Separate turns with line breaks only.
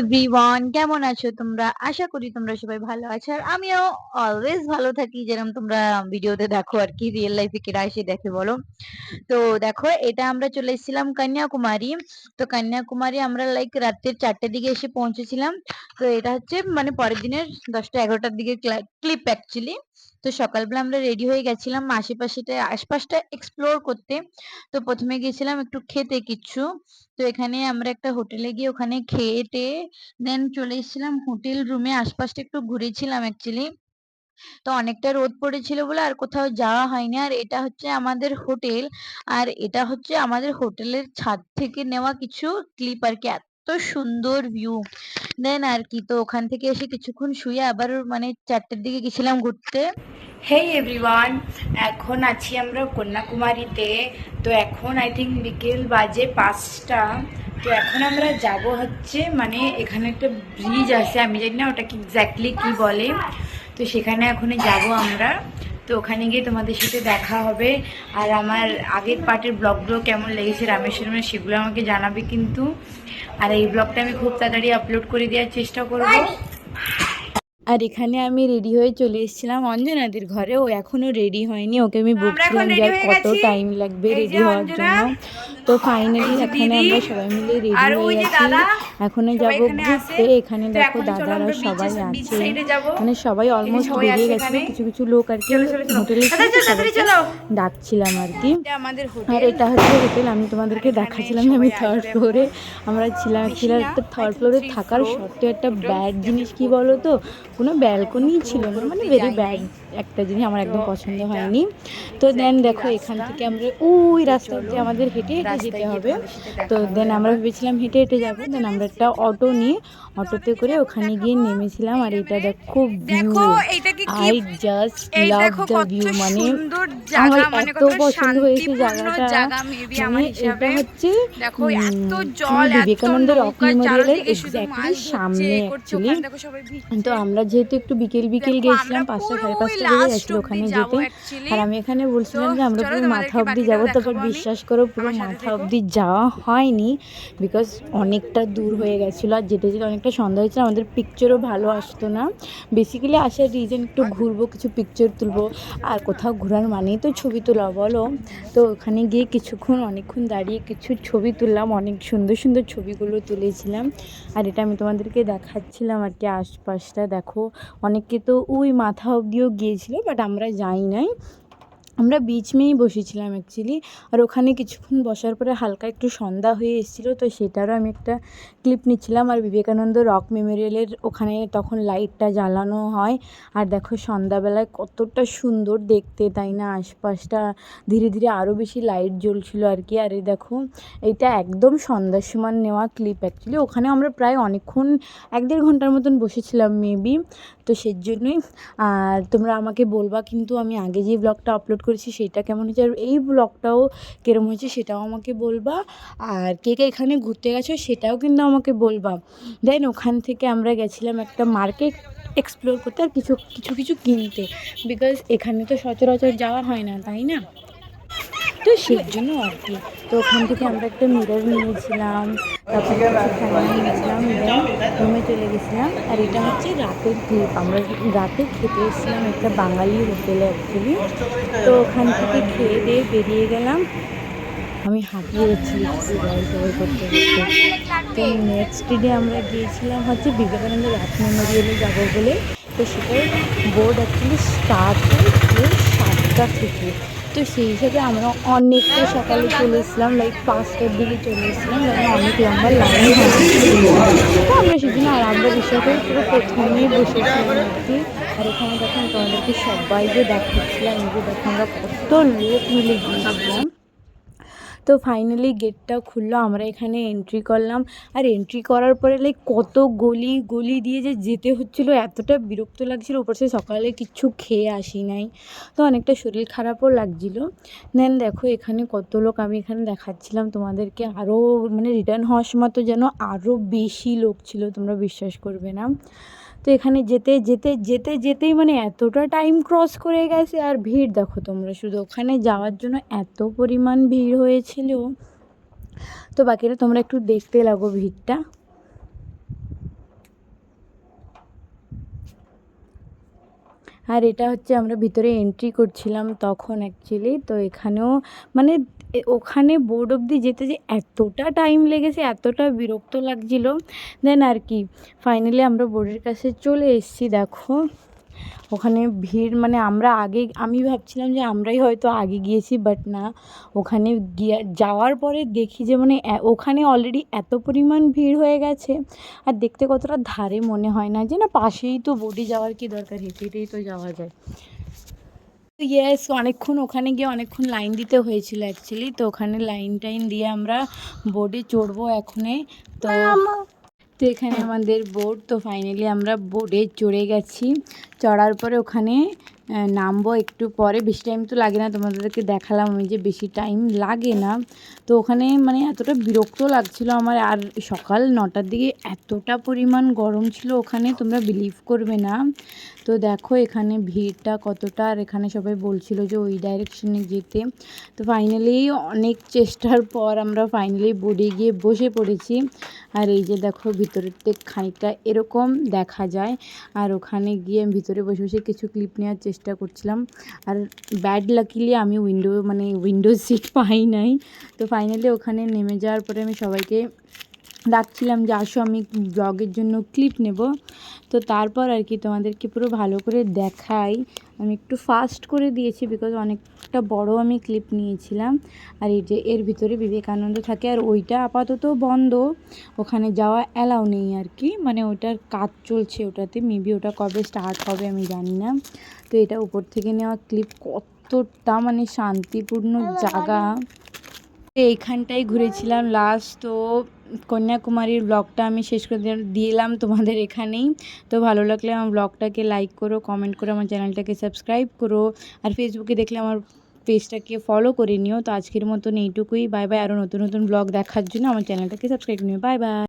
Everyone কেমন আছো তোমরা? আশা করি তোমরা সবাই ভালো আছো। আর আমিও অলওয়েজ ভালো থাকি যেরকম তোমরা ভিডিওতে দেখো আর কি রিয়েল লাইফ কেডা এসে দেখে বলো? তো দেখো, এটা আমরা চলে এসেছিলাম কন্যাকুমারী। তো কন্যাকুমারী আমরা লাইক রাত্রির ৪ টের দিকে এসে পৌঁছেছিলাম। তো এটা হচ্ছে মানে পরের দিনের ১০টা ১১টার দিকে ক্লা ক্লিপ অ্যাকচুয়ালি। তো সকালবেলা আমরা রেডি হয়ে গেছিলাম আশেপাশেটা, আশপাশটা এক্সপ্লোর করতে। তো প্রথমে গেছিলাম একটু খেতে কিচ্ছু। তো এখানে আমরা একটা হোটেলে গিয়ে ওখানে খেয়ে-টেয়ে দেন চলে এসেছিলাম হোটেল রুমে আশপাশটা একটু ঘুরেছিলাম অ্যাকচুয়ালি। তো অনেকটা রোদ পড়েছিল বলে আর কোথাও যাওয়া হয়নি। আর এটা হচ্ছে আমাদের হোটেল। আর এটা হচ্ছে আমাদের হোটেলের ছাদ থেকে নেওয়া কিছু ক্লিপ আরকি। এত সুন্দর ভিউ। দেন আর কি, তো ওখান থেকে এসে কিছুক্ষণ শুয়ে আবার মানে চারটের দিকে গেছিলাম ঘুরতে।
হেই এভরিওয়ান এখন আছি আমরা কন্যাকুমারীতে তো এখন আই থিঙ্ক বিকেল বাজে পাঁচটা তো এখন আমরা যাব হচ্ছে মানে এখানে একটা ব্রিজ আছে, আমি জানি না ওটা কি এক্স্যাক্টলি কি বলে তো সেখানে এখন যাব আমরা তো ওখানে গিয়ে তোমাদের সাথে দেখা হবে। আর আমার আগের পার্টের ব্লগগুলো কেমন লেগেছে রামেশ্বরমের সেগুলো আমাকে জানাবে কিন্তু। আর এই ব্লগটা আমি খুব তাড়াতাড়ি আপলোড করে দেওয়ার চেষ্টা করব।
আর এখানে আমি রেডি হয়ে চলে এসেছিলাম অঞ্জনাদির ঘরে। ও এখনও রেডি হয়নি। ওকে আমি বলছিলাম যে আর কত টাইম লাগবে রেডি হওয়ার জন্য। তো ফাইনালি
এই
এখানে আমরা সবাই মিলে রেডি হয়ে গেছি।
দাদা,
এখন যাব ঘুরতে। এখানে দেখো দাদারা সবাই আছে। মানে সবাই অলমোস্ট বেরিয়ে
এখানে।
কিছু কিছু লোক আর কি। হোটেলে
তাড়াতাড়ি চলো।
ডাকছিলাম আর কি। আর এটা হচ্ছে হোটেল। আমি তোমাদেরকে দেখাচ্ছিলাম আমি থার্ড ফ্লোরে আমরা ছিলাম
ছিলাম
থার্ড ফ্লোরে থাকার সত্ত্বেও একটা ব্যাড জিনিস কি বলো তো কোনো ব্যালকনি ছিল না মানে ভেরি ব্যাড একটা জিনিস আমার একদম পছন্দ হয়নি। তো দেন দেখো এখান। থেকে আমরা ওই রাস্তা অব্দি আমাদের হেঁটে হেঁটে যেতে হবে। তো দেন আমরা ভেবেছিলাম হেঁটে হেঁটে যাব দেন আমরা একটা অটো নিয়ে অটোতে করে ওখানে গিয়ে নেমেছিলাম। আর এটা দেখো view I just love the view মানে আমার এত পছন্দ হয়েছে জায়গাটা। মানে এটা হচ্ছে
দেখো
উম,
এত
মানে
জল এত
বিবেকানন্দ রক মেমোরিয়ালের এক্স্যাক্টলি সামনে অ্যাকচুয়ালি তো আমরা যেহেতু একটু বিকেল বিকেল
গেছিলাম
পাঁচটা সাড়ে পাঁচটা বেজে গেছিল ওখানে যেতে। আর আমি এখানে বলছিলাম যে আমরা পুরো মাথা অবধি যাব তারপর বিশ্বাস করো পুরো মাথা। অবধি যাওয়া হয়নি বিকজ অনেকটা দূর হয়ে গেছিল আর যেতে যেতে অনেকটা সন্ধ্যা হয়েছিল আমাদের পিকচারও ভালো আসতো না। বেসিক্যালি আসার রিজন একটু ঘুরবো কিছু পিকচার তুলবো আর কোথাও ঘোরার মানেই তো ছবি তোলা বলো। তো ওখানে গিয়ে কিছুক্ষণ অনেকক্ষণ দাঁড়িয়ে কিছু ছবি তুললাম অনেক সুন্দর সুন্দর ছবিগুলো তুলেছিলাম। আর এটা আমি তোমাদেরকে দেখাচ্ছিলাম আর কি আশপাশটা দেখো। অনেকে তো ওই মাথা অবধিও গিয়েছিল বাট আমরা যাই নাই। আমরা বিচ মেয়েই বসেছিলাম অ্যাকচুয়ালি আর ওখানে কিছুক্ষণ বসার পরে হালকা একটু সন্ধ্যা হয়ে এসেছিল, তো সেটারও আমি একটা ক্লিপ নিচ্ছিলাম। আর বিবেকানন্দ রক মেমোরিয়ালের ওখানে তখন লাইটটা জ্বালানো হয়, আর দেখো সন্ধ্যাবেলায় কতটা সুন্দর দেখতে, তাই না? আশপাশটা ধীরে ধীরে আরও বেশি লাইট জ্বলছিল আর কি। আর এই দেখো এটা একদম সন্ধ্যার সময় নেওয়া ক্লিপ অ্যাকচুয়ালি ওখানে আমরা প্রায় অনেকক্ষণ, এক দেড় ঘণ্টার মতন বসেছিলাম মেবি তো সেই জন্যই। আর তোমরা আমাকে বলবা কিন্তু আমি আগে যে ব্লগটা আপলোড করেছি সেটা কেমন হয়েছে আর এই ব্লগটাও কীরম হয়েছে সেটাও আমাকে বলবা। আর কে কে এখানে ঘুরতে গেছো সেটাও কিন্তু আমাকে বলবা। দেন ওখান থেকে আমরা গেছিলাম একটা মার্কেট এক্সপ্লোর করতে আর কিছু কিছু কিছু কিনতে। বিকজ এখানে তো সচরাচর যাওয়া হয় না, তাই না? তো সেই জন্য আর কি। তো ওখান থেকে আমরা একটা মিরর নিয়েছিলাম, তারপরে নিয়েছিলাম রুমে চলে গেছিলাম। আর এটা হচ্ছে রাতের ক্লিপ আমরা রাতে খেতে এসেছিলাম একটা বাঙালি হোটেলে অ্যাকচুয়ালি তো ওখান থেকে খেয়ে দিয়ে বেরিয়ে গেলাম। আমি জল জল করতে করতে। তো নেক্সট ডে আমরা গিয়েছিলাম হচ্ছে বিবেকানন্দ রাত মেমোরিয়ালে যাব বলে। তো সেটার বোর্ড অ্যাকচুয়ালি স্টার্ট হয় সাতটা থেকে। তো সেই হিসাবে আমরা অনেকটা সকালে চলে এসেছিলাম লাইক পাঁচটার দিকে চলে এসেছিলাম মানে অনেক লম্বা লাইন তো আমরা সেদিন আর আমরা বিশ্বাস করি পুরো প্রথমেই বসেছিলাম আর কি। আর এখানে দেখুন তোমাদেরকে সবাইকে দেখাচ্ছিলাম যে দেখো আমরা কত লোক মিলে গিয়েছিলাম। তো ফাইনালি গেটটা খুললো, আমরা এখানে এন্ট্রি করলাম। আর এন্ট্রি করার পরে লাইক কত গলি গলি দিয়ে যে যেতে হচ্ছিল, এতটা বিরক্ত লাগছিল। উপর সে সকালে কিচ্ছু খেয়ে আসি নাই। তো অনেকটা শরীর খারাপও লাগছিল। দেন দেখো, এখানে কত লোক, আমি এখানে দেখাচ্ছিলাম তোমাদেরকে। আরও মানে রিটার্ন হওয়ার সময় তো যেন আরও বেশি লোক ছিল, তোমরা বিশ্বাস করবে না। তো এখানে যেতে যেতে যেতে, যেতেই মানে এতটা টাইম ক্রস করে গেছে। আর ভিড়, দেখো তোমরা, শুধু ওখানে যাওয়ার জন্য এত পরিমাণ ভিড় ও তো বাকিটা তোমরা একটু দেখতে লাগো ভিড়টা। আর এটা হচ্ছে আমরা ভিতরে এন্ট্রি করছিলাম তখন অ্যাকচুয়ালি তো এখানেও মানে ওখানে বোর্ড অবধি যেতে যে এতটা টাইম লেগেছে, এতটা বিরক্ত লাগছিল। দেন আর কি ফাইনালি আমরা বোর্ডের কাছে চলে এসেছি, দেখো। ওখানে ভিড় মানে আমরা আগে, আমি ভাবছিলাম যে আমরাই হয়তো আগে গিয়েছি বাট না। ওখানে গিয়ে, যাওয়ার পরে দেখি যে মানে ওখানে অলরেডি এত পরিমাণ ভিড় হয়ে গেছে। আর দেখতে কতটা ধারে মনে হয় না, যে না পাশেই তো বোর্ডে যাওয়ার কি দরকার হেঁটে হেঁটেই তো যাওয়া যায়। তো ইয়েস অনেকক্ষণ ওখানে গিয়ে অনেকক্ষণ লাইন দিতে হয়েছিল অ্যাকচুয়ালি তো ওখানে লাইন টাইন দিয়ে আমরা বোর্ডে চড়বো এখনে। তো তো এখানে আমাদের বোর্ড তো ফাইনালি আমরা বোর্ডে চড়ে গেছি। চড়ার পরে ওখানে নামবো একটু পরে। বেশি টাইম তো লাগে না, তোমাদেরকে দেখালাম আমি যে বেশি টাইম লাগে না। তো ওখানে মানে এতটা বিরক্ত লাগছিল আমার, আর সকাল নটার দিকে এতটা পরিমাণ গরম ছিল ওখানে, তোমরা বিলিভ করবে না। তো দেখো এখানে ভিড়টা কতটা, আর এখানে সবাই বলছিল যে ওই ডাইরেকশনে যেতে। তো ফাইনালি অনেক চেষ্টার পর আমরা ফাইনালি বোর্ডে গিয়ে বসে পড়েছি। আর এই যে দেখো ভিতরের খানিকটা এরকম দেখা যায়। আর ওখানে গিয়ে ভিতরে বসে বসে কিছু ক্লিপ নেওয়ার চেষ্টা করছিলাম। আর ব্যাড লাকিলি আমি উইন্ডো মানে উইন্ডো সিট পাই নাই। তো ফাইনালি ওখানে নেমে যাওয়ার পরে আমি সবাইকে ডাকছিলাম যে আসো আমি ব্লগের জন্য ক্লিপ নেব। তো তারপর আর কি তোমাদেরকে পুরো ভালো করে দেখাই। আমি একটু ফাস্ট করে দিয়েছি বিকজ অনেকটা বড় আমি ক্লিপ নিয়েছিলাম। আর এই যে এর ভিতরে বিবেকানন্দ থাকে আর ওইটা আপাতত বন্ধ। ওখানে যাওয়া অ্যালাউ নেই আর কি। মানে ওটার কাজ চলছে ওটাতে। মেবি ওটা কবে স্টার্ট হবে আমি জানি না। তো এটা উপর থেকে নেওয়া ক্লিপ কতটা মানে শান্তিপূর্ণ জায়গা। এইখানটাই ঘুরেছিলাম লাস্ট তো কন্যাকুমারীর ব্লগটা আমি শেষ করে দিলাম তোমাদের এখানেই। তো ভালো লাগলে আমার ব্লগটাকে লাইক করো কমেন্ট করো, আমার চ্যানেলটাকে সাবস্ক্রাইব করো। আর ফেসবুকে দেখলে আমার পেজটাকে ফলো করে নিও। তো আজকের মতন এইটুকুই। বাই বাই আরও নতুন নতুন ব্লগ দেখার জন্য আমার চ্যানেলটাকে সাবস্ক্রাইব করে নিও। Bye bye